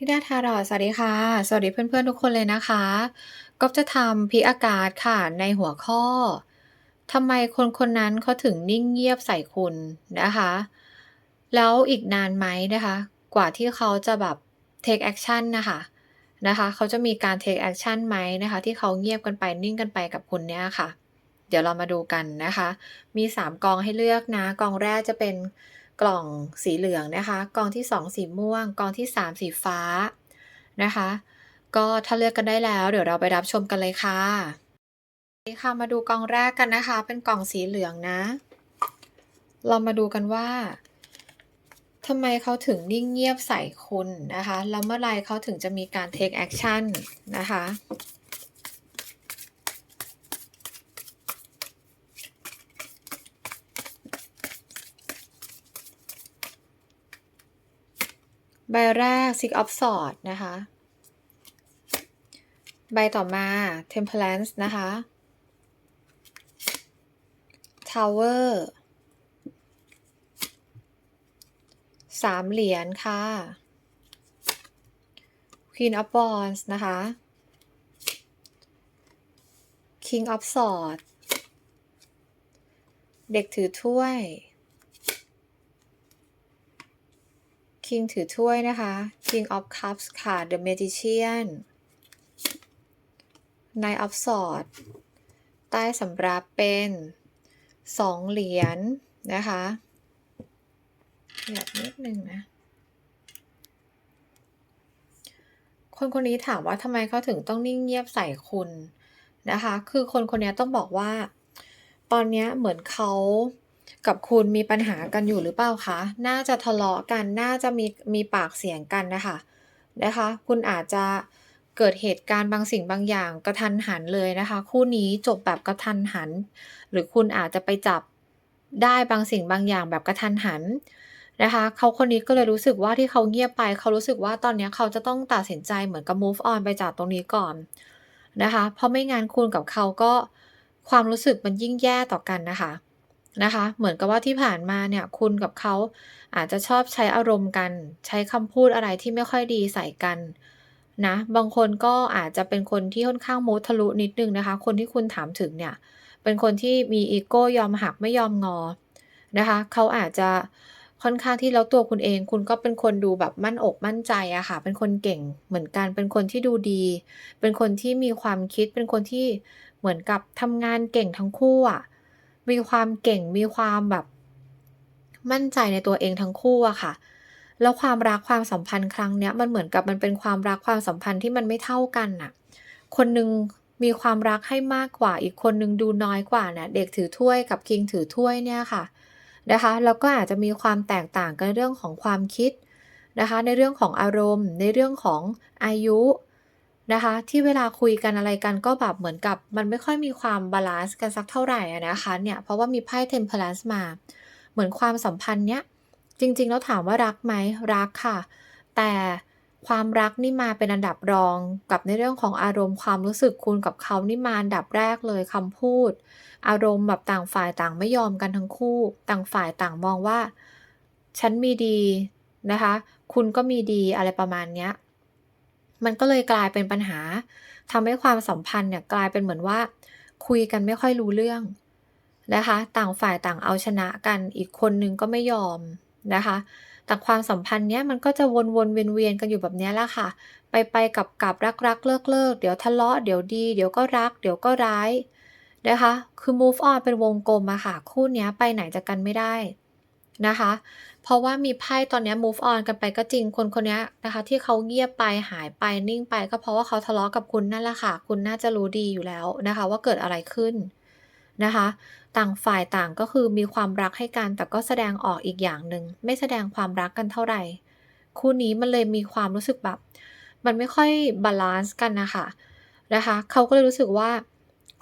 พี่ดาทารอสวัสดีค่ะ สวัสดีเพื่อนๆ ทุกคนเลยนะคะก๊อฟจะทำพิอากาศค่ะในหัวข้อทำไมคนคนนั้นเขาถึงนิ่งเงียบใส่คุณนะคะ แล้วอีกนานไหมนะคะ กว่าที่เขาจะแบบ take action นะคะนะคะ เขาจะมีการ take action ไหมนะคะ ที่เขาเงียบกันไปนิ่งกันไปกับคุณเนี่ยค่ะ เดี๋ยวเรามาดูกันนะคะ มี 3 กองให้เลือกนะ กองแรกจะเป็น กล่องสีเหลืองนะคะ กองที่ 2 สีม่วง กองที่ 3 สีฟ้านะคะ ก็ถ้าเลือกกันได้แล้ว เดี๋ยวเราไปรับชมกันเลยค่ะนี่ค่ะมาดูกองแรกกันนะคะ เป็นกล่องสีเหลืองนะ เรามาดูกันว่าทำไมเขาถึงนิ่งเงียบใส่คุณนะคะ แล้วเมื่อไรเขาถึงจะมีการ take action นะคะ ใบแรก Six of Swords นะคะ ใบต่อมา Temperance นะคะ Tower สามเหรียญค่ะ Queen of Wands นะคะ King of Swords เด็กถือถ้วย King ถือถ้วยนะคะ King of Cups ค่ะ The Magician Knight of Swords ใต้สำรับเป็นสองเหรียญนะคะอยากนิดนึงนะ คนคนนี้ถามว่าทำไมเขาถึงต้องนิ่งเงียบใส่คุณนะคะ คือคนคนนี้ต้องบอกว่า ตอนนี้เหมือนเขา กับคุณมีปัญหากันอยู่หรือเปล่าคะ น่าจะทะเลาะกัน น่าจะมีมีปากเสียงกันนะคะ นะคะ คุณอาจจะเกิดเหตุการณ์บางสิ่งบางอย่างกระทันหันเลยนะคะ คู่นี้จบแบบกระทันหัน หรือคุณอาจจะไปจับได้บางสิ่งบางอย่างแบบกระทันหันนะคะเขาคนนี้ก็เลยรู้สึกว่าที่เขาเงียบไป เขารู้สึกว่าตอนนี้เขาจะต้องตัดสินใจเหมือนกับ move on ไปจากตรงนี้ก่อนนะคะ เพราะไม่งั้นคุณกับเขาก็ความรู้สึกมันยิ่งแย่ต่อกันนะคะ นะคะ เหมือนกับว่าที่ผ่านมาเนี่ยคุณกับเขาอาจจะชอบใช้อารมณ์กัน ใช้คำพูดอะไรที่ไม่ค่อยดีใส่กันนะ บางคนก็อาจจะเป็นคนที่ค่อนข้างมุทะลุนิดนึงนะคะ คนที่คุณถามถึงเนี่ย เป็นคนที่มีอีโก้ยอมหักไม่ยอมงอนะคะ เขาอาจจะค่อนข้างที่แล้วตัวคุณเอง คุณก็เป็นคนดูแบบมั่นอกมั่นใจอะค่ะ เป็นคนเก่งเหมือนกัน เป็นคนที่ดูดี เป็นคนที่มีความคิด เป็นคนที่เหมือนกับทำงานเก่งทั้งคู่อะ มีความเก่งมีความแบบ มั่นใจในตัวเองทั้งคู่อะค่ะ แล้วความรักความสัมพันธ์ครั้งเนี้ยมันเหมือนกับมันเป็นความรักความสัมพันธ์ที่มันไม่เท่ากันน่ะ คนหนึ่งมีความรักให้มากกว่า อีกคนหนึ่งดูน้อยกว่าเนี่ยเด็กถือถ้วยกับคิงถือถ้วยเนี่ยค่ะนะคะแล้วก็อาจจะมีความแตกต่างกันเรื่องของความคิดนะคะ ในเรื่องของอารมณ์ ในเรื่องของอายุ นะคะ ที่เวลาคุยกันอะไรกันก็แบบเหมือนกับ มันไม่ค่อยมีความบาลานซ์กันสักเท่าไหร่นะคะเนี่ยเพราะว่ามีไพ่เทมเพลนซ์มา เหมือนความสัมพันธ์เนี้ยจริงๆ แล้วถามว่ารักไหมรักค่ะ แต่ความรักนี่มาเป็นอันดับรองกับในเรื่องของอารมณ์ความรู้สึกคุณกับเขานี่มาอันดับแรกเลยคำพูด อารมณ์แบบต่างฝ่ายต่างไม่ยอมกันทั้งคู่ ต่างฝ่ายต่างมองว่า ฉันมีดีนะคะ คุณก็มีดีอะไรประมาณเนี้ย มันก็เลยกลายเป็นปัญหาทำให้ความสัมพันธ์เนี่ยกลายเป็นเหมือนว่า คุยกันไม่ค่อยรู้เรื่องนะคะ ต่างฝ่ายต่างเอาชนะกันอีกคนนึงก็ไม่ยอมนะคะ แต่ความสัมพันธ์เนี้ยมันก็จะวนๆเวียนๆกันอยู่แบบนี้แหละค่ะ ไปไปกับกับรักรักเลิกเลิกเดี๋ยวทะเลาะเดี๋ยวดี เดี๋ยวก็รัก เดี๋ยวก็ร้ายนะคะ คือ move on เป็นวงกลมอะค่ะ คู่เนี้ยไปไหนจากกันไม่ได้นะคะ เพราะว่ามีไพ่ตอนนี้ move on กันไปก็จริงคนคนนี้นะคะ ที่เขาเงียบไปหายไปนิ่งไป ก็เพราะว่าเขาทะเลาะกับคุณนั่นแหละค่ะ คุณน่าจะรู้ดีอยู่แล้วนะคะ ว่าเกิดอะไรขึ้นนะคะ ต่างฝ่ายต่างก็คือมีความรักให้กัน แต่ก็แสดงออกอีกอย่างหนึ่งไม่แสดงความรักกันเท่าไหร่ คู่นี้มันเลยมีความรู้สึกแบบ มันไม่ค่อยบาลานซ์กันนะคะนะคะ เขาก็เลยรู้สึกว่า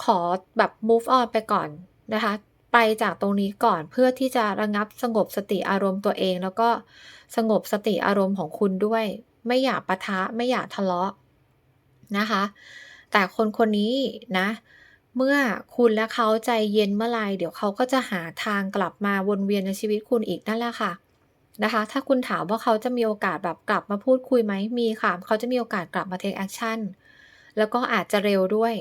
ขอแบบ move on ไปก่อนนะคะ ไปจากตรงนี้ก่อนเพื่อที่จะระงับสงบสติอารมณ์ตัวเอง แล้วก็สงบสติอารมณ์ของคุณด้วย ไม่อยากปะทะไม่อยากทะเลาะนะคะ แต่คนคนนี้นะ เมื่อคุณและเขาใจเย็นเมื่อไรเดี๋ยวเขาก็จะหาทางกลับมาวนเวียนในชีวิตคุณอีกนั่นแหละค่ะนะคะ ถ้าคุณถามว่าเขาจะมีโอกาสแบบกลับมาพูดคุยไหมมีค่ะ เขาจะมีโอกาสกลับมา take action แล้วก็อาจจะเร็วด้วย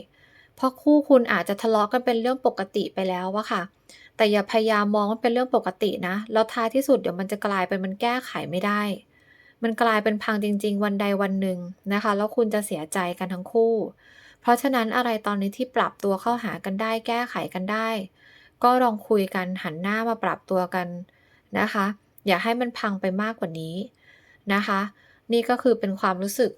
เพราะคู่คุณอาจจะทะเลาะกันเป็นเรื่องปกติไปแล้วอะค่ะ แต่อย่าพยายามมองว่าเป็นเรื่องปกตินะ แล้วท้ายที่สุดเดี๋ยวมันจะกลายเป็นมันแก้ไขไม่ได้ มันกลายเป็นพังจริง ๆ วันใดวันหนึ่งนะคะ แล้วคุณจะเสียใจกันทั้งคู่ เพราะฉะนั้นอะไรตอนนี้ที่ปรับตัวเข้าหากันได้ แก้ไขกันได้ ก็ลองคุยกันหันหน้ามาปรับตัวกันนะคะ อย่าให้มันพังไปมากกว่านี้นะคะ นี่ก็คือเป็นความรู้สึก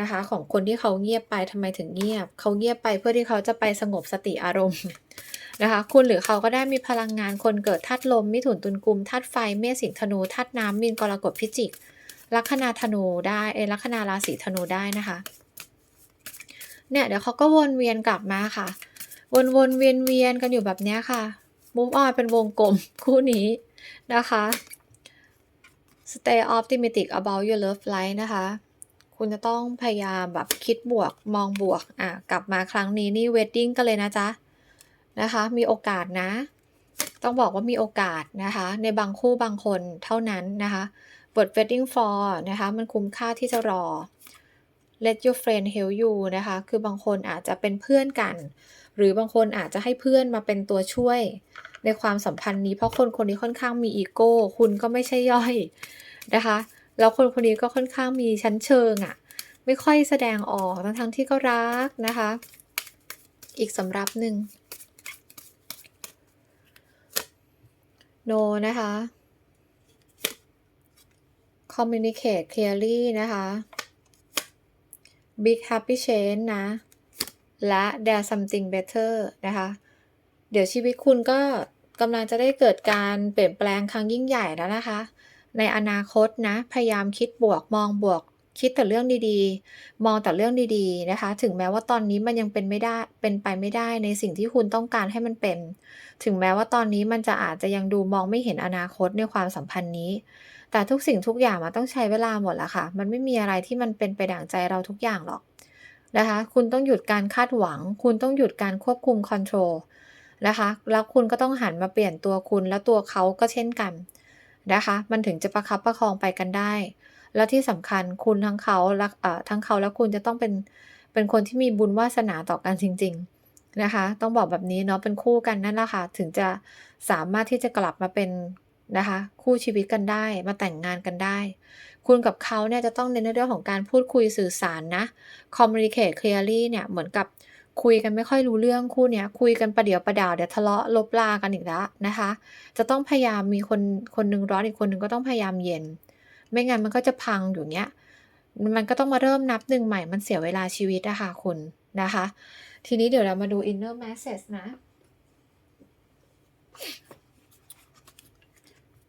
นะคะ ของคนที่เขาเงียบไปทำไมถึงเงียบ เขาเงียบไปเพื่อที่เขาจะไปสงบสติอารมณ์นะคะ คุณหรือเขาก็ได้มีพลังงานคนเกิดธาตุลม มิถุนตุลกุมธาตุไฟ เมษสิงธนูธาตุน้ำมีนกรกฎพิจิก ลัคนาธนูได้เอลัคนาราศีธนูได้นะคะ เนี่ยเดี๋ยวเขาก็วนเวียนกลับมาค่ะ วนวนเวียนเวียนกันอยู่แบบนี้ค่ะ move on เป็นวงกลมคู่นี้นะคะ stay optimistic about your love life นะคะ คุณจะต้องพยายามแบบคิดบวกมองบวกอะกลับมาครั้งนี้นี่ wedding กันเลยนะจ๊ะนะคะมีโอกาสนะ ต้องบอกว่ามีโอกาสนะคะ ในบางคู่บางคนเท่านั้นนะคะบท wedding for นะคะมันคุ้มค่าที่จะรอ let your friend help you นะคะ คือบางคนอาจจะเป็นเพื่อนกัน หรือบางคนอาจจะให้เพื่อนมาเป็นตัวช่วยในความสัมพันธ์นี้ เพราะคนคนนี้ค่อนข้างมีอีโก้ คุณก็ไม่ใช่ย่อยนะคะ แล้วคนคนนี้ก็ค่อนข้างมีชั้นเชิงอะ่ะ ไม่ค่อยแสดงออกทั้งทั้งที่ก็รักนะคะ อีกสำรับหนึ่ง no นะคะ communicate clearly นะคะ big happy change นะ และ there something better นะคะ เดี๋ยวชีวิตคุณก็กำลังจะได้เกิดการเปลี่ยนแปลงครั้งยิ่งใหญ่แล้วนะคะ ในอนาคตนะ พยายามคิดบวกมองบวก คิดแต่เรื่องดีๆ มองแต่เรื่องดีๆนะคะ ถึงแม้ว่าตอนนี้มันยังเป็นไม่ได้เป็นไปไม่ได้ในสิ่งที่คุณต้องการให้มันเป็น ถึงแม้ว่าตอนนี้มันจะอาจจะยังดูมองไม่เห็นอนาคตในความสัมพันธ์นี้ แต่ทุกสิ่งทุกอย่างมันต้องใช้เวลาหมดละค่ะ มันไม่มีอะไรที่มันเป็นไปดั่งใจเราทุกอย่างหรอกนะคะ คุณต้องหยุดการคาดหวัง คุณต้องหยุดการควบคุมคอนโทรลนะคะ แล้วคุณก็ต้องหันมาเปลี่ยนตัวคุณและตัวเขาก็เช่นกัน นะคะ มันถึงจะประคับประคองไปกันได้ แล้วที่สำคัญคุณทั้งเขาและทั้งเขาและคุณจะต้องเป็นเป็นคนที่มีบุญวาสนาต่อกันจริง ๆนะคะ ต้องบอกแบบนี้เนาะเป็นคู่กันนั่นแหละค่ะถึงจะสามารถที่จะกลับมาเป็นนะคะคู่ชีวิตกันได้มาแต่งงานกันได้ คุณกับเขาเนี่ยจะต้องเน้นในเรื่องของการพูดคุยสื่อสารนะ communicate clearly เนี่ยเหมือนกับ คุยกันไม่ค่อยรู้เรื่องคู่เนี้ยคุยกันประเดี๋ยวประดาวเดี๋ยวทะเลาะลบลากันอีกแล้วนะคะ จะต้องพยายามมีคนคนนึงร้อนอีกคนนึงก็ต้องพยายามเย็น ไม่งั้นมันก็จะพังอยู่เนี้ยมันก็ต้องมาเริ่มนับหนึ่งใหม่มันเสียเวลาชีวิตอะค่ะคุณนะคะ ทีนี้เดี๋ยวเรามาดู inner message นะ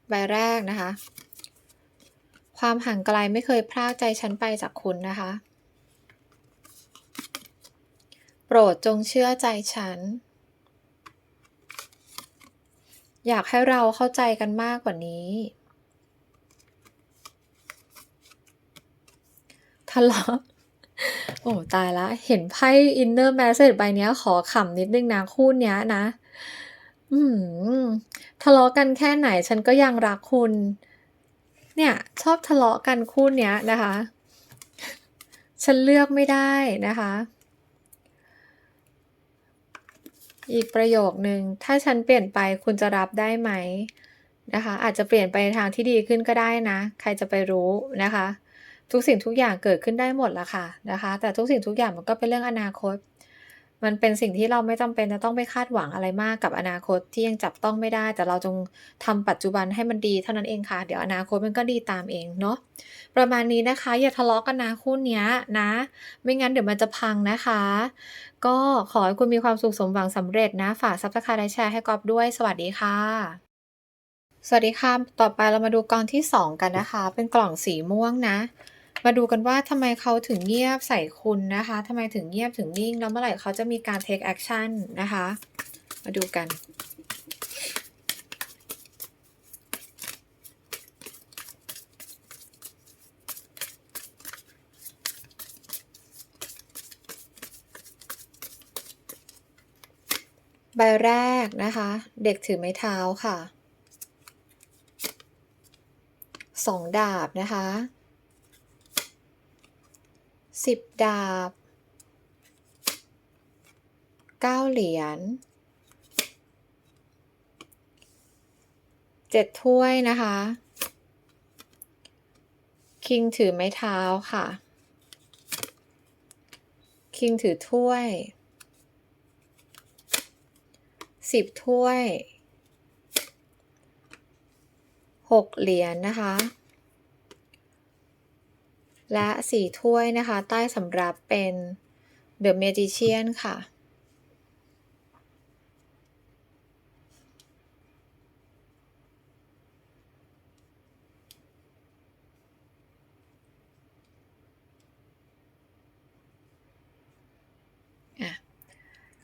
ใบแรกนะคะ ความห่างไกลไม่เคยพรากใจฉันไปจากคุณนะคะ โปรดจงเชื่อใจฉัน อยากให้เราเข้าใจกันมากกว่านี้ ทะเลาะ โอ้ตายละ เห็นไพ่ inner message ใบเนี้ยขอขำนิดนึงนะคู่เนี้ยนะ อืมทะเลาะกันแค่ไหนฉันก็ยังรักคุณ เนี่ยชอบทะเลาะกันคู่เนี้ยนะคะ ฉันเลือกไม่ได้นะคะ อีกประโยคนึง ถ้าฉันเปลี่ยนไปคุณจะรับได้ไหมนะคะ อาจจะเปลี่ยนไปทางที่ดีขึ้นก็ได้นะ ใครจะไปรู้นะคะ ทุกสิ่งทุกอย่างเกิดขึ้นได้หมดละค่ะนะคะ แต่ทุกสิ่งทุกอย่างมันก็เป็นเรื่องอนาคต มันเป็นสิ่งที่เราไม่จำเป็นจะต้องไปคาดหวังอะไรมากกับอนาคตที่ยังจับต้องไม่ได้ แต่เราจงทำปัจจุบันให้มันดีเท่านั้นเองค่ะ เดี๋ยวอนาคตมันก็ดีตามเองเนาะประมาณนี้นะคะ อย่าทะเลาะกันนะคู่เนี้ยนะ ไม่งั้นเดี๋ยวมันจะพังนะคะ ก็ขอให้คุณมีความสุขสมหวังสำเร็จนะ ฝาก Subscribe และแชร์ให้กอฟด้วย สวัสดีค่ะสวัสดีค่ะ ต่อไปเรามาดูกล่องที่ 2 กันนะคะ เป็นกล่องสีม่วงนะ มาดูกันว่าทำไมเขาถึงเงียบใส่คุณนะคะทำไมถึงเงียบถึงนิ่ง แล้วเมื่อไหร่เขาจะมีการ take action นะคะ มาดูกัน ใบแรกนะคะ เด็กถือไม้เท้าค่ะ2ดาบนะคะ 10ดาบ9เหรียญ7ถ้วยนะคะ คิงถือไม้เท้าค่ะ คิงถือถ้วย10ถ้วย6เหรียญนะคะ และ 4 ถ้วยนะคะ ใต้สำรับเป็น The Magician ค่ะอะ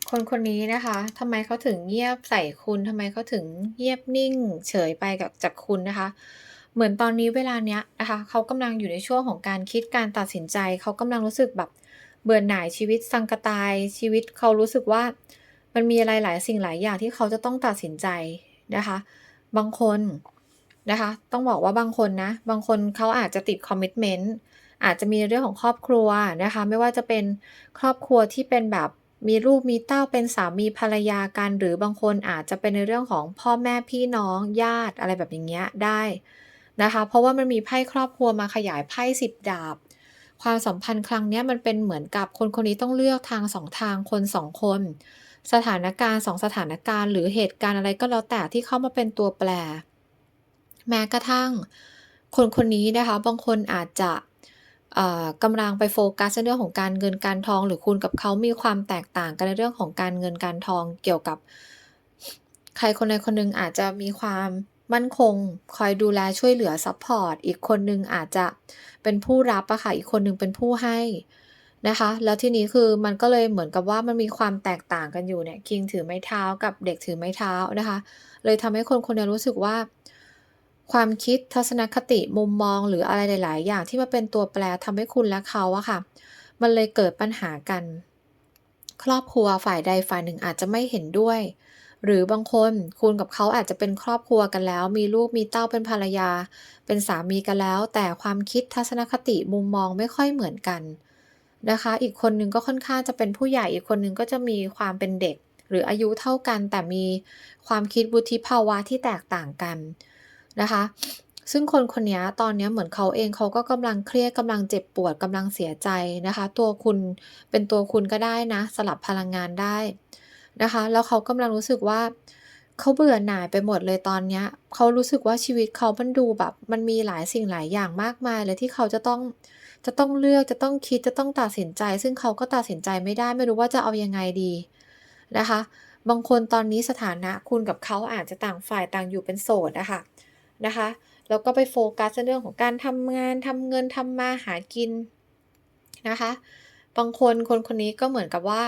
คนคนนี้นะคะทำไมเขาถึงเงียบใส่คุณทำไมเขาถึงเงียบนิ่ง เฉยไปกับจากคุณนะคะ เหมือนตอนนี้เวลาเนี้ยนะคะเขากำลังอยู่ในช่วงของการคิดการตัดสินใจ เขากำลังรู้สึกแบบเบื่อหน่ายชีวิตสังกตายชีวิตเขารู้สึกว่า มันมีอะไรหลายสิ่งหลายอย่างที่เขาจะต้องตัดสินใจนะคะ บางคนนะคะ ต้องบอกว่าบางคนนะ บางคนเขาอาจจะติดคอมมิชเมนต์อาจจะมีเรื่องของครอบครัวนะคะ ไม่ว่าจะเป็นครอบครัวที่เป็นแบบมีลูกมีเต้าเป็นสามีภรรยากัน หรือบางคนอาจจะเป็นในเรื่องของพ่อแม่พี่น้องญาติอะไรแบบอย่างเงี้ยได้ นะคะ เพราะว่ามันมีไพ่ครอบครัวมาขยายไพ่สิบดาบ ความสัมพันธ์ครั้งนี้มันเป็นเหมือนกับคนคนนี้ต้องเลือกทางสองทางคนสองคน สถานการณ์สองสถานการณ์ หรือเหตุการณ์อะไรก็แล้วแต่ที่เข้ามาเป็นตัวแปร แม้กระทั่ง คนคนนี้นะคะบางคนอาจจะกำลังไปโฟกัสในเรื่องของการเงินการทอง หรือคุณกับเขามีความแตกต่างกันในเรื่องของการเงินการทองเกี่ยวกับ ใครคนใดคนหนึ่งอาจจะมีความ มั่นคงคอยดูแลช่วยเหลือซัพพอร์ตอีกคนหนึ่งอาจจะเป็นผู้รับอะค่ะอีกคนหนึ่งเป็นผู้ให้นะคะ แล้วทีนี้คือมันก็เลยเหมือนกับว่ามันมีความแตกต่างกันอยู่เนี่ยคิงถือไม้เท้ากับเด็กถือไม้เท้านะคะ เลยทำให้คนคนนี้รู้สึกว่า ความคิดทัศนคติมุมมองหรืออะไรหลาย ๆ อย่างที่มาเป็นตัวแปรทำให้คุณและเขาอะค่ะ มันเลยเกิดปัญหากัน ครอบครัวฝ่ายใดฝ่ายหนึ่งอาจจะไม่เห็นด้วย หรือบางคนคุณกับเขาอาจจะเป็นครอบครัวกันแล้ว มีลูกมีเต้าเป็นภรรยา เป็นสามีกันแล้ว แต่ความคิดทัศนคติมุมมองไม่ค่อยเหมือนกันนะคะ อีกคนนึงก็ค่อนข้างจะเป็นผู้ใหญ่อีกคนนึงก็จะมีความเป็นเด็ก หรืออายุเท่ากัน แต่มีความคิดวุฒิภาวะที่แตกต่างกันนะคะซึ่งคนคนนี้ตอนนี้เหมือนเขาเองเขาก็กำลังเครียดกำลังเจ็บปวดกำลังเสียใจนะคะ ตัวคุณเป็นตัวคุณก็ได้นะ สลับพลังงานได้ นะคะ แล้วเขากำลังรู้สึกว่าเขาเบื่อหน่ายไปหมดเลยตอนนี้เขารู้สึกว่าชีวิตเขามันดูแบบ มันมีหลายสิ่งหลายอย่างมากมายเลยที่เขาจะต้องจะต้องเลือกจะต้องคิดจะต้องตัดสินใจ ซึ่งเขาก็ตัดสินใจไม่ได้ ไม่รู้ว่าจะเอายังไงดีนะคะ บางคนตอนนี้สถานะคุณกับเขาอาจจะต่างฝ่ายต่างอยู่เป็นโสดนะคะนะคะแล้วก็ไปโฟกัสในเรื่องของการทำงานทำเงินทำมาหากินนะคะ บางคนคนคนนี้ก็เหมือนกับว่า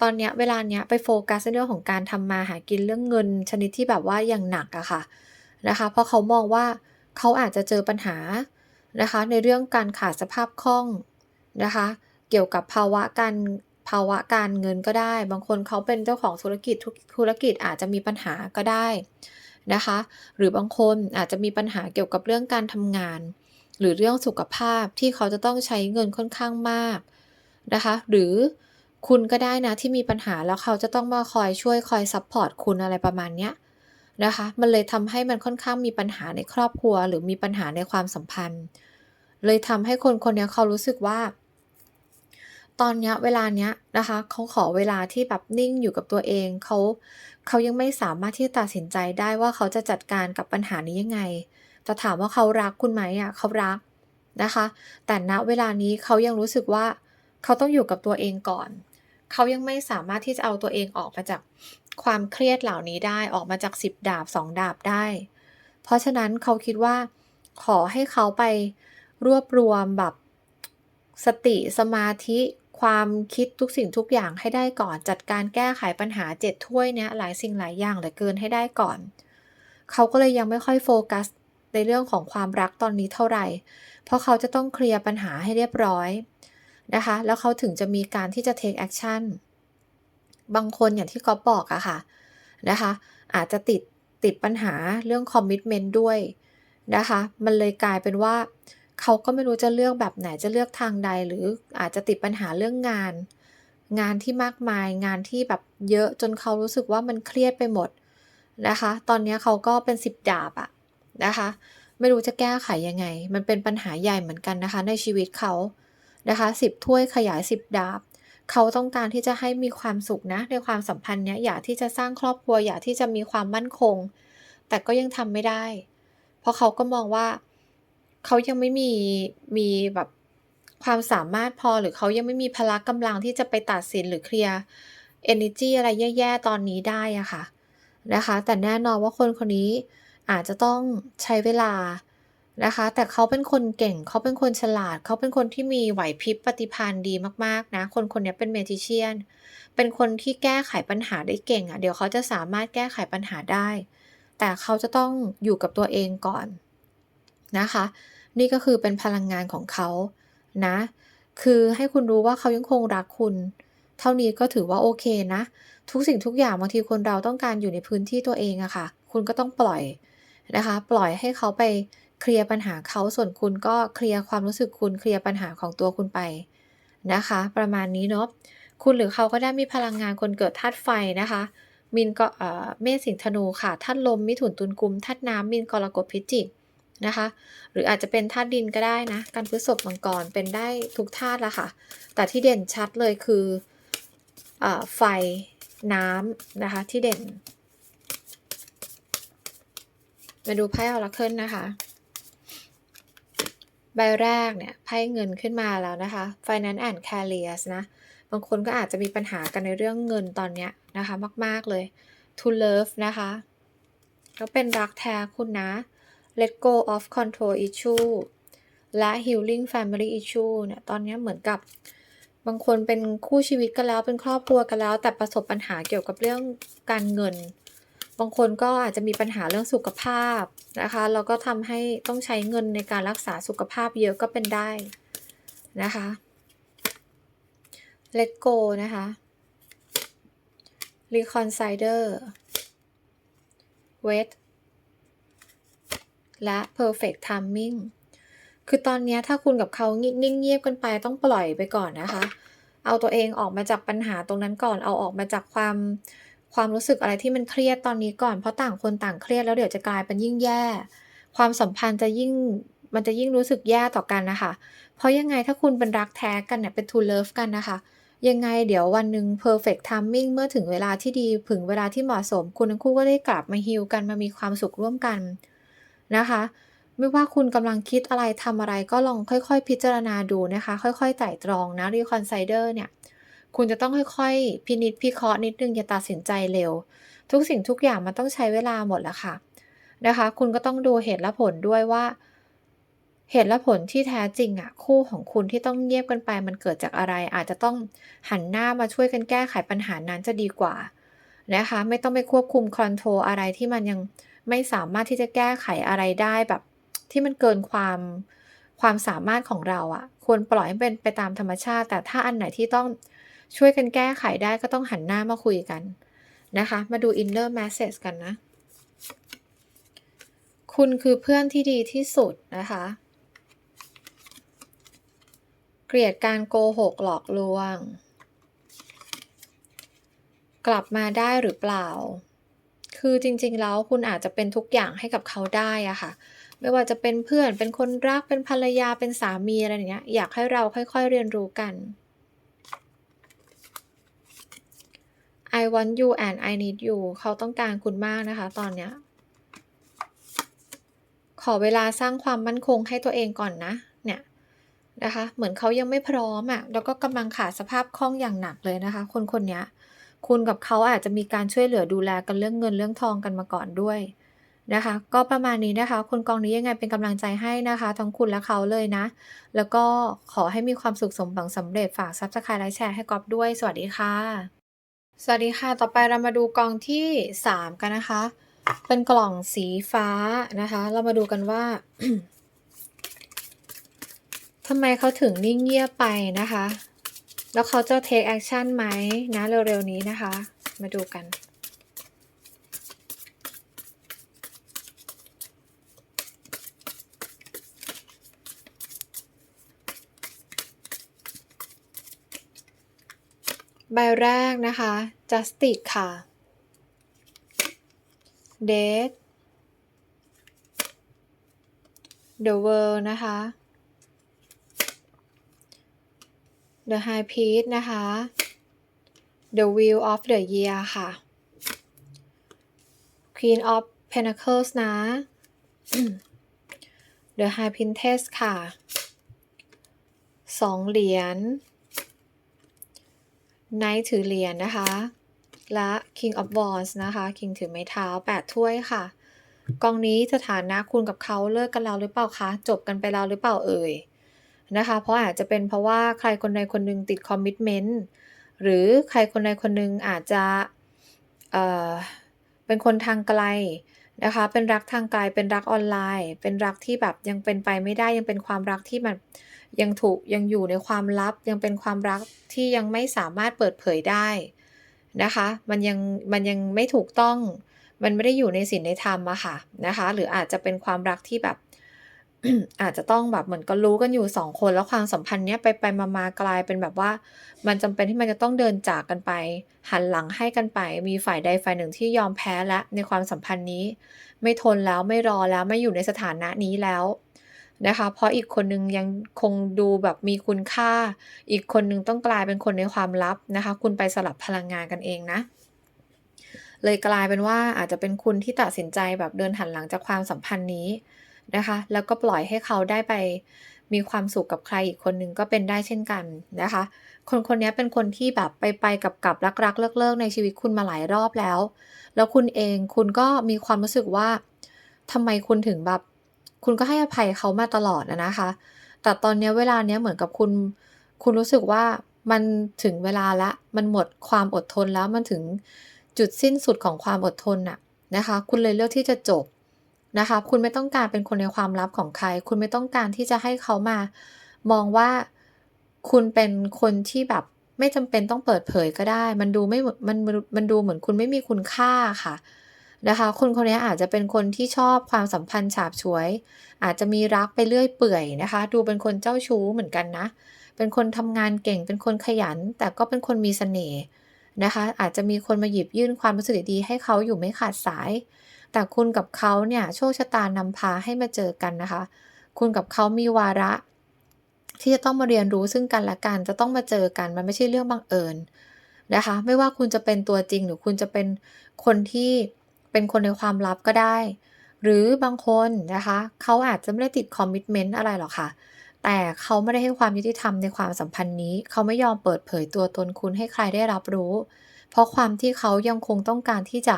ตอนเนี้ยเวลาเนี้ยไปโฟกัสในเรื่องของการทำมาหากินเรื่องเงิน ชนิดที่แบบว่าอย่างหนักอะค่ะนะคะ เพราะเขามองว่าเขาอาจจะเจอปัญหานะคะ ในเรื่องการขาดสภาพคล่องนะคะ เกี่ยวกับภาวะการภาวะการเงินก็ได้ บางคนเขาเป็นเจ้าของธุรกิจธุรกิจอาจจะมีปัญหาก็ได้นะคะ หรือบางคนอาจจะมีปัญหาเกี่ยวกับเรื่องการทำงาน หรือเรื่องสุขภาพที่เขาจะต้องใช้เงินค่อนข้างมากนะคะ หรือ คุณก็ได้นะที่มีปัญหาแล้วเขาจะต้องมาคอยช่วยคอยซัพพอร์ตคุณอะไรประมาณเนี้ยนะคะ มันเลยทำให้มันค่อนข้างมีปัญหาในครอบครัว หรือมีปัญหาในความสัมพันธ์ เลยทำให้คนคนนี้เขารู้สึกว่า ตอนนี้เวลาเนี้ยนะคะเขาขอเวลาที่แบบนิ่งอยู่กับตัวเองเขาเขายังไม่สามารถที่จะตัดสินใจได้ว่าเขาจะจัดการกับปัญหานี้ยังไงจะถามว่าเขารักคุณไหมอะเขารักนะคะ แต่ณเวลานี้เขายังรู้สึกว่าเขาต้องอยู่กับตัวเองก่อน เขายังไม่สามารถที่จะเอาตัวเองออกมาจากความเครียดเหล่านี้ได้ออกมาจากสิบดาบสองดาบได้ เพราะฉะนั้นเขาคิดว่าขอให้เขาไปรวบรวมแบบสติสมาธิความคิดทุกสิ่งทุกอย่างให้ได้ก่อนจัดการแก้ไขปัญหาเจ็ดถ้วยเนี้ยหลายสิ่งหลายอย่างเหลือเกินให้ได้ก่อน เขาก็เลยยังไม่ค่อยโฟกัสในเรื่องของความรักตอนนี้เท่าไหร่ เพราะเขาจะต้องเคลียร์ปัญหาให้เรียบร้อย นะคะ แล้วเขาถึงจะมีการที่จะ take action บางคนอย่างที่ก๊อฟบอกอะค่ะนะคะ อาจจะติดติดปัญหาเรื่อง commitment ด้วยนะคะ มันเลยกลายเป็นว่าเขาก็ไม่รู้จะเลือกแบบไหนจะเลือกทางใด หรืออาจจะติดปัญหาเรื่องงาน งานที่มากมาย งานที่แบบเยอะจนเขารู้สึกว่ามันเครียดไปหมดนะคะ ตอนนี้เขาก็เป็น10ดาบอะนะคะ ไม่รู้จะแก้ไขยังไง มันเป็นปัญหาใหญ่เหมือนกันนะคะ ในชีวิตเขา นะคะ10 ถ้วยขยาย 10 ดาบ เขาต้องการที่จะให้มีความสุขนะ ในความสัมพันธ์เนี้ยอยากที่จะสร้างครอบครัวอยากที่จะมีความมั่นคง แต่ก็ยังทำไม่ได้ เพราะเขาก็มองว่าเขายังไม่มีมีแบบความสามารถพอหรือเขายังไม่มีพละกำลังที่จะไปตัดสินหรือเคลียร์เอเนอร์จีอะไรแย่ๆตอนนี้ได้อะค่ะนะคะ แต่แน่นอนว่าคนคนนี้อาจจะต้องใช้เวลา นะคะ แต่เขาเป็นคนเก่งเขาเป็นคนฉลาด เขาเป็นคนที่มีไหวพริบปฏิภาณดีมากๆนะ คนคนนี้เป็น Magician เป็นคนที่แก้ไขปัญหาได้เก่งอะเดี๋ยวเขาจะสามารถแก้ไขปัญหาได้ แต่เขาจะต้องอยู่กับตัวเองก่อนนะคะ นี่ก็คือเป็นพลังงานของเขานะ คือให้คุณรู้ว่าเขายังคงรักคุณ เท่านี้ก็ถือว่าโอเคนะ ทุกสิ่งทุกอย่างบางทีคนเราต้องการอยู่ในพื้นที่ตัวเองอะค่ะ คุณก็ต้องปล่อยนะคะ ปล่อยให้เขาไป เคลียร์ปัญหาเขาส่วนคุณก็เคลียร์ความรู้สึกคุณเคลียร์ปัญหาของตัวคุณไปนะคะ ประมาณนี้เนาะคุณหรือเขาก็ได้มีพลังงานคนเกิดธาตุไฟนะคะมีนก็เอ่อเมษสิงธนูค่ะธาตุลมมิถุนตุลกุมธาตุน้ำมีนกรกฎพิจิกนะคะ หรืออาจจะเป็นธาตุดินก็ได้นะกันพฤษภมังกรเป็นได้ทุกธาตุละค่ะ แต่ที่เด่นชัดเลยคืออ่าไฟน้ำนะคะที่เด่นมาดูไพ่ Oracle นะคะ ใบแรกเนี่ยไพ่เงินขึ้นมาแล้วนะคะ Finance and Careers นะ บางคนก็อาจจะมีปัญหากันในเรื่องเงินตอนเนี้ยนะคะ มาก ๆ เลย To Love นะคะก็เป็นรักแท้คุณนะ Let go of control issue และ Healing family issue เนี่ย ตอนเนี้ยเหมือนกับบางคนเป็นคู่ชีวิตกันแล้วเป็นครอบครัวกันแล้ว แต่ประสบปัญหาเกี่ยวกับเรื่องการเงิน บางคนก็อาจจะมีปัญหาเรื่องสุขภาพนะคะแล้วก็ทำให้ต้องใช้เงินในการรักษาสุขภาพเยอะก็เป็นได้นะคะ Let go นะคะ Reconciler Wait และ Perfect Timing คือตอนนี้ถ้าคุณกับเขานิ่งเงียบกันไปต้องปล่อยไปก่อนนะคะ เอาตัวเองออกมาจากปัญหาตรงนั้นก่อนเอาออกมาจากความ ความรู้สึกอะไรที่มันเครียดตอนนี้ก่อน เพราะต่างคนต่างเครียดแล้วเดี๋ยวจะกลายเป็นยิ่งแย่ ความสัมพันธ์จะยิ่งมันจะยิ่งรู้สึกแย่ต่อกันนะคะ เพราะยังไงถ้าคุณเป็นรักแท้กันเนี่ยเป็น True Love กันนะคะ ยังไงเดี๋ยววันหนึ่ง Perfect Timing เมื่อถึงเวลาที่ดีถึงเวลาที่เหมาะสม คุณทั้งคู่ก็ได้กลับมา heal กันมามีความสุขร่วมกันนะคะ ไม่ว่าคุณกำลังคิดอะไรทำอะไรก็ลองค่อยๆ พิจารณาดูนะคะ ค่อยๆไตร่ตรองนะ Reconciler เนี่ย คุณจะต้องค่อยๆ พินิจพิเคราะห์นิดนึงอย่าตัดสินใจเร็ว ทุกสิ่งทุกอย่างมันต้องใช้เวลาหมดแหละค่ะนะคะ คุณก็ต้องดูเหตุและผลด้วยว่า เหตุและผลที่แท้จริงอะคู่ของคุณที่ต้องเงียบกันไปมันเกิดจากอะไร อาจจะต้องหันหน้ามาช่วยกันแก้ไขปัญหานั้นจะดีกว่านะคะ ไม่ต้องไปควบคุมคอนโทรลอะไรที่มันยังไม่สามารถที่จะแก้ไขอะไรได้แบบ ที่มันเกินความความสามารถของเราอะ ควรปล่อยให้เป็นไปตามธรรมชาติ แต่ถ้าอันไหนที่ต้อง ช่วยกันแก้ไขได้ก็ต้องหันหน้ามาคุยกันนะคะ มาดู Inner Message กันนะ คุณคือเพื่อนที่ดีที่สุดนะคะ เกลียดการโกหกหลอกลวง กลับมาได้หรือเปล่า คือจริงๆ แล้วคุณอาจจะเป็นทุกอย่างให้กับเขาได้อะค่ะไม่ว่าจะเป็นเพื่อน เป็นคนรัก เป็นภรรยา เป็นสามีอะไรอย่างเงี้ย อยากให้เราค่อยๆ เรียนรู้กัน I want you and I need you เขาต้องการคุณมากนะคะ ตอนเนี้ย ขอเวลาสร้างความมั่นคงให้ตัวเองก่อนนะ เนี่ยนะคะ เหมือนเขายังไม่พร้อมอะแล้วก็กำลังขาดสภาพคล่องอย่างหนักเลยนะคะ คนคนนี้คุณกับเขาอาจจะมีการช่วยเหลือดูแลกันเรื่องเงินเรื่องทองกันมาก่อนด้วยนะคะ ก็ประมาณนี้นะคะ คนกองนี้ยังไงเป็นกำลังใจให้นะคะ ทั้งคุณและเขาเลยนะ แล้วก็ขอให้มีความสุขสมหวังสำเร็จฝาก Subscribe และแชร์ให้กอฟด้วย สวัสดีค่ะ สวัสดีค่ะ ต่อไปเรามาดูกล่องที่ 3 กันนะคะ เป็นกล่องสีฟ้านะคะ เรามาดูกันว่าทำไมเขาถึงนิ่งเงียบไปนะคะ แล้วเขาจะ take action ไหมนะเร็วๆนี้นะคะ มาดูกัน ใบแรกนะคะ Justice ค่ะ Death The World นะคะ The High Priest นะคะ The Wheel of the Year ค่ะ Queen of Pentacles นะ The High Priestess ค่ะสองเหรียญ Knight ถือเหรียญนะคะ และ King of Wands นะคะ King ถือไม้เท้าแปดถ้วยค่ะ กองนี้สถานะคุณกับเขาเลิกกันแล้วหรือเปล่าคะ จบกันไปแล้วหรือเปล่าเอ่ยนะคะ เพราะอาจจะเป็นเพราะว่าใครคนใดคนหนึ่งติดคอมมิชเมนต์หรือใครคนใดคนหนึ่งอาจจะเอ่อเป็นคนทางไกลนะคะ เป็นรักทางไกล เป็นรักออนไลน์ เป็นรักที่แบบยังเป็นไปไม่ได้ยังเป็นความรักที่มัน ยังถูกยังอยู่ในความลับยังเป็นความรักที่ยังไม่สามารถเปิดเผยได้นะคะ มันยังมันยังไม่ถูกต้อง มันไม่ได้อยู่ในศีลในธรรมอะค่ะนะคะ หรืออาจจะเป็นความรักที่แบบอาจจะต้องแบบเหมือนก็รู้กันอยู่2คนแล้วความสัมพันธ์เนี้ยไปๆมาๆกลายเป็นแบบว่า มันจำเป็นที่มันจะต้องเดินจากกันไป หันหลังให้กันไป มีฝ่ายใดฝ่ายหนึ่งที่ยอมแพ้แล้วในความสัมพันธ์นี้ ไม่ทนแล้วไม่รอแล้วไม่อยู่ในสถานะนี้แล้ว นะคะ เพราะอีกคนนึงยังคงดูแบบมีคุณค่า อีกคนนึงต้องกลายเป็นคนในความลับนะคะ คุณไปสลับพลังงานกันเองนะเลยกลายเป็นว่าอาจจะเป็นคุณที่ตัดสินใจแบบเดินหันหลังจากความสัมพันธ์นี้นะคะ แล้วก็ปล่อยให้เขาได้ไปมีความสุขกับใครอีกคนหนึ่งก็เป็นได้เช่นกันนะคะ คนคนนี้เป็นคนที่แบบไปๆกลับๆรักๆเลิกในชีวิตคุณมาหลายรอบแล้ว แล้วคุณเองคุณก็มีความรู้สึกว่าทำไมคุณถึงแบบ คุณก็ให้อภัยเขามาตลอดอะนะคะ แต่ตอนนี้เวลาเนี้ยเหมือนกับคุณ คุณรู้สึกว่ามันถึงเวลาล้วมันหมดความอดทนแล้ว มันถึงจุดสิ้นสุดของความอดทนน่ะนะคะ คุณเลยเลือกที่จะจบนะคะ คุณไม่ต้องการเป็นคนในความลับของใคร คุณไม่ต้องการที่จะให้เขามา มองว่าคุณเป็นคนที่แบบไม่จำเป็นต้องเปิดเผยก็ได้ มันดูไม่ มัน มันดูเหมือนคุณไม่มีคุณค่าค่ะ นะคะ คนคนนี้อาจจะเป็นคนที่ชอบความสัมพันธ์ฉาบฉวย อาจจะมีรักไปเรื่อยเปื่อยนะคะ ดูเป็นคนเจ้าชู้เหมือนกันนะ เป็นคนทำงานเก่ง เป็นคนขยัน แต่ก็เป็นคนมีเสน่ห์นะคะ อาจจะมีคนมาหยิบยื่นความรู้สึกดีๆให้เขาอยู่ไม่ขาดสาย แต่คุณกับเขาเนี่ยโชคชะตานำพาให้มาเจอกันนะคะ คุณกับเขามีวาระ ที่จะต้องมาเรียนรู้ซึ่งกันและกัน จะต้องมาเจอกัน มันไม่ใช่เรื่องบังเอิญนะคะ ไม่ว่าคุณจะเป็นตัวจริงหรือคุณจะเป็นคนที่ เป็นคนในความลับก็ได้ หรือบางคนนะคะเขาอาจจะไม่ได้ติดคอมมิตเมนต์อะไรหรอกค่ะ แต่เขาไม่ได้ให้ความยุติธรรมในความสัมพันธ์นี้ เขาไม่ยอมเปิดเผยตัวตนคุณให้ใครได้รับรู้ เพราะความที่เขายังคงต้องการที่จะ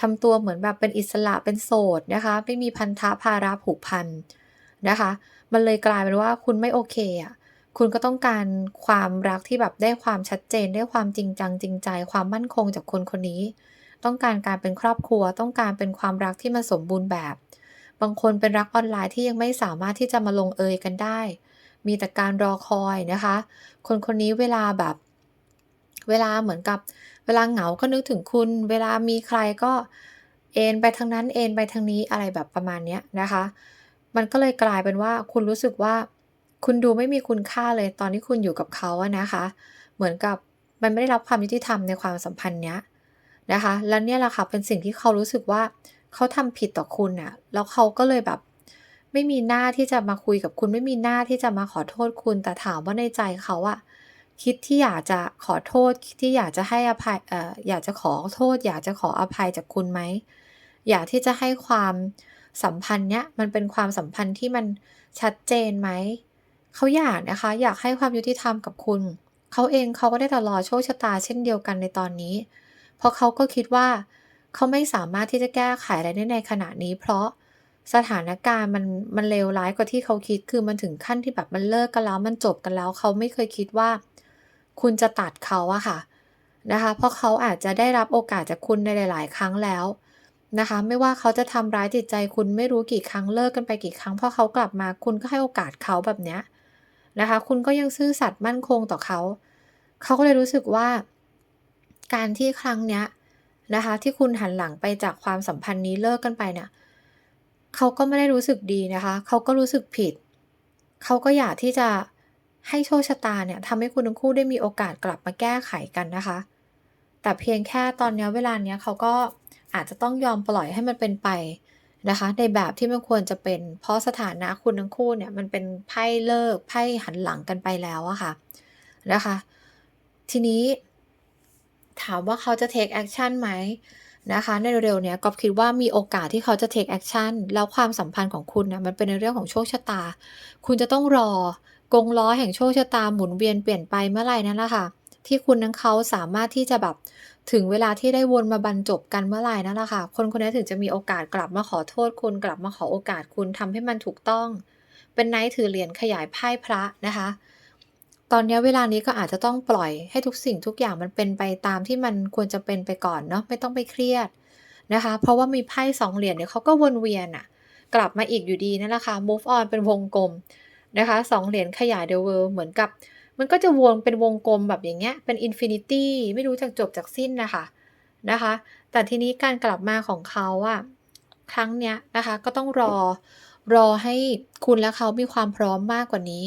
ทำตัวเหมือนแบบเป็นอิสระเป็นโสดนะคะ ไม่มีพันธะภาระผูกพันนะคะ มันเลยกลายเป็นว่าคุณไม่โอเคอะคุณก็ต้องการความรักที่แบบได้ความชัดเจนได้ความจริงจังจริงใจ ความมั่นคงจากคนคนนี้ ต้องการการเป็นครอบครัว ต้องการเป็นความรักที่มันสมบูรณ์แบบ บางคนเป็นรักออนไลน์ที่ยังไม่สามารถที่จะมาลงเอยกันได้ มีแต่การรอคอยนะคะ คนคนนี้เวลาแบบ เวลาเหมือนกับ เวลาเหงาก็นึกถึงคุณ เวลามีใครก็เอนไปทางนั้นเอนไปทางนี้อะไรแบบประมาณนี้นะคะ มันก็เลยกลายเป็นว่าคุณรู้สึกว่า คุณดูไม่มีคุณค่าเลยตอนที่คุณอยู่กับเขาอะนะคะ เหมือนกับมันไม่ได้รับความยุติธรรมในความสัมพันธ์เนี้ย นะคะ แล้วเนี่ยแหละค่ะเป็นสิ่งที่เขารู้สึกว่าเขาทำผิดต่อคุณน่ะ แล้วเขาก็เลยแบบ ไม่มีหน้าที่จะมาคุยกับคุณ ไม่มีหน้าที่จะมาขอโทษคุณ แต่ถามว่าในใจเขาอะคิดที่อยากจะขอโทษคิดที่อยากจะให้อภัยเอ่ออยากจะขอโทษ อยากจะขออภัยจากคุณไหมอยากที่จะให้ความสัมพันธ์เนี้ยมันเป็นความสัมพันธ์ที่มันชัดเจนไหมเขาอยากนะคะ อยากให้ความยุติธรรมกับคุณ เขาเองเขาก็ได้แต่รอโชคชะตาเช่นเดียวกันในตอนนี้ เพราะเขาก็คิดว่าเขาไม่สามารถที่จะแก้ไขอะไรได้ในขณะนี้ เพราะสถานการณ์มันมันเลวร้ายกว่าที่เขาคิดคือมันถึงขั้นที่แบบมันเลิกกันแล้ว มันจบกันแล้วเขาไม่เคยคิดว่า คุณจะตัดเขาอะค่ะนะคะเพราะเขาอาจจะได้รับโอกาสจากคุณในหลาย ๆ ครั้งแล้วนะคะไม่ว่าเขาจะทำร้ายจิตใจคุณไม่รู้กี่ครั้งเลิกกันไปกี่ครั้งพอเขากลับมาคุณก็ให้โอกาสเขาแบบเนี้ยนะคะ คุณก็ยังซื่อสัตย์มั่นคงต่อเขา เขาก็เลยรู้สึกว่า การที่ครั้งเนี้ยนะคะ ที่คุณหันหลังไปจากความสัมพันธ์นี้เลิกกันไปเนี่ยเขาก็ไม่ได้รู้สึกดีนะคะ เขาก็รู้สึกผิด เขาก็อยากที่จะให้โชคชะตาเนี่ยทำให้คุณทั้งคู่ได้มีโอกาสกลับมาแก้ไขกันนะคะ แต่เพียงแค่ตอนนี้เวลาเนี้ยเขาก็อาจจะต้องยอมปล่อยให้มันเป็นไปนะคะ ในแบบที่มันควรจะเป็น เพราะสถานะคุณทั้งคู่เนี่ยมันเป็นไพ่เลิกไพ่หันหลังกันไปแล้วอะค่ะนะคะ ทีนี้ ถามว่าเขาจะ take action ไหมนะคะ ในเร็วๆเนี้ยกอฟคิดว่ามีโอกาสที่เขาจะ take action แล้วความสัมพันธ์ของคุณนะมันเป็นในเรื่องของโชคชะตา คุณจะต้องรอกงล้อแห่งโชคชะตาหมุนเวียนเปลี่ยนไปเมื่อไหร่นั่นแหละค่ะที่คุณทั้งเขาสามารถที่จะแบบถึงเวลาที่ได้วนมาบรรจบกันเมื่อไหร่นั่นแหละค่ะ คนคนนี้ถึงจะมีโอกาสกลับมาขอโทษคุณกลับมาขอโอกาสคุณทำให้มันถูกต้อง เป็นไนท์ถือเหรียญขยายไพ่พระนะคะ ตอนนี้เวลานี้ก็อาจจะต้องปล่อยให้ทุกสิ่งทุกอย่างมันเป็นไปตามที่มันควรจะเป็นไปก่อนเนาะไม่ต้องไปเครียดนะคะ เพราะว่ามีไพ่2เหรียญเนี่ยเขาก็วนเวียนน่ะกลับมาอีกอยู่ดีนั่นแหละค่ะ move on เป็นวงกลมนะคะ2เหรียญขยาย the world เหมือนกับ มันก็จะวนเป็นวงกลมแบบอย่างเงี้ยเป็นอินฟินิตี้ไม่รู้จักจบจากสิ้นนะคะนะคะ แต่ทีนี้การกลับมาของเขาอะครั้งเนี้ยนะคะก็ต้องรอรอให้คุณและเขามีความพร้อมมากกว่านี้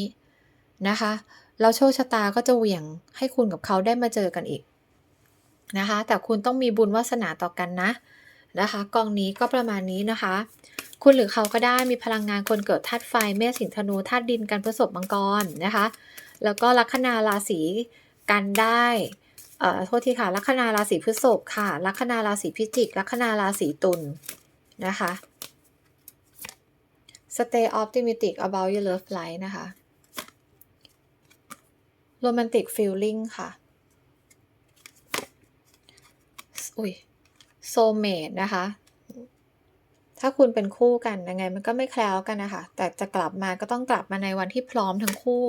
นะคะ แล้วโชคชะตาก็จะเหวี่ยงให้คุณกับเขาได้มาเจอกันอีกนะคะ แต่คุณต้องมีบุญวาสนาต่อกันนะนะคะ กองนี้ก็ประมาณนี้นะคะ คุณหรือเขาก็ได้มีพลังงานคนเกิดธาตุไฟเมษสิงห์ธนูธาตุดินกันพฤษภมังกรนะคะ แล้วก็ลัคนาราศีกันได้เอ่อโทษทีค่ะลัคนาราศีพฤษภค่ะลัคนาราศีพิจิกลัคนาราศีตุลนะคะ Stay optimistic about your love life นะคะ Romantic feeling ค่ะ อุ๊ย soulmate นะคะ ถ้าคุณเป็นคู่กันยังไง มันก็ไม่แคล้วกันนะคะ แต่จะกลับมาก็ต้องกลับมาในวันที่พร้อมทั้งคู่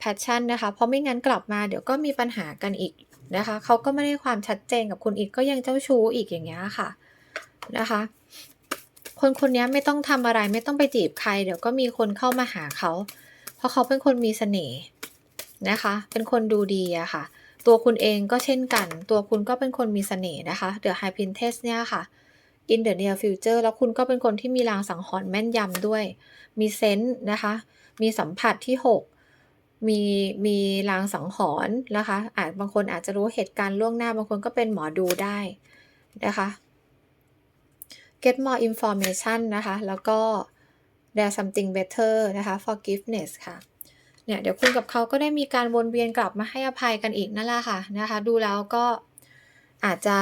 passion นะคะ เพราะไม่งั้นกลับมาเดี๋ยวก็มีปัญหากันอีกนะคะ เขาก็ไม่ได้ความชัดเจนกับคุณอีกก็ยังเจ้าชู้อีกอย่างเงี้ยค่ะนะคะ คนคนนี้ไม่ต้องทำอะไรไม่ต้องไปจีบใคร เดี๋ยวก็มีคนเข้ามาหาเขา เพราะเขาเป็นคนมีเสน่ห์ นะคะ เป็นคนดูดีอะค่ะ ตัวคุณเองก็เช่นกัน ตัวคุณก็เป็นคนมีเสน่ห์นะคะ The High Priestess เนี่ยค่ะ In the near future แล้วคุณก็เป็นคนที่มีลางสังหรณ์แม่นยำด้วย มีเซนส์นะคะ มีสัมผัสที่ 6 มีมีลางสังหรณ์นะคะ อาจบางคนอาจจะรู้เหตุการณ์ล่วงหน้า บางคนก็เป็นหมอดูได้นะคะ Get more information นะคะ แล้วก็ There's something better นะคะ Forgiveness ค่ะ เนี่ยเดี๋ยวคุณกับเขาก็ได้มีการวนเวียนกลับมาให้อภัยกันอีกนั่นแหละค่ะนะคะ ดูแล้วก็อาจจะ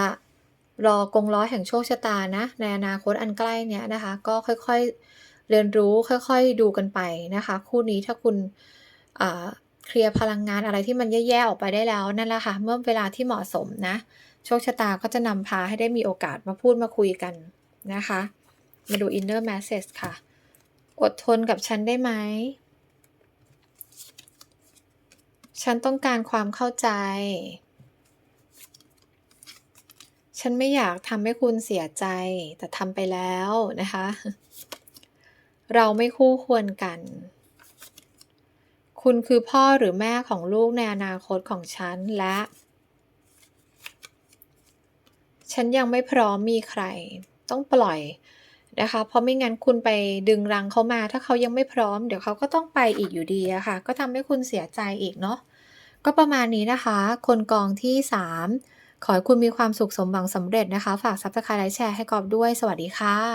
รอกงล้อแห่งโชคชะตานะในอนาคตอันใกล้เนี้ยนะคะ ก็ค่อยๆเรียนรู้ค่อยๆดูกันไปนะคะ คู่นี้ถ้าคุณเคลียร์พลังงานอะไรที่มันแย่ๆออกไปได้แล้วนั่นแหละค่ะเมื่อเวลาที่เหมาะสมนะโชคชะตาก็จะนำพาให้ได้มีโอกาสมาพูดมาคุยกันนะคะ มาดู inner message ค่ะ อดทนกับฉันได้ไหม ฉันต้องการความเข้าใจ ฉันไม่อยากทำให้คุณเสียใจ แต่ทำไปแล้วนะคะ เราไม่คู่ควรกัน คุณคือพ่อหรือแม่ของลูกในอนาคตของฉันและ ฉันยังไม่พร้อมมีใคร ต้องปล่อย นะคะ เพราะไม่งั้นคุณไปดึงรังเขามา ถ้าเขายังไม่พร้อม เดี๋ยวเขาก็ต้องไปอีกอยู่ดีอะค่ะ ก็ทำให้คุณเสียใจอีกเนาะ ก็ประมาณนี้นะคะ คนกองที่ 3 ขอให้คุณมีความสุขสมหวังสำเร็จนะคะ ฝาก Subscribe และแชร์ให้กอฟด้วย สวัสดีค่ะ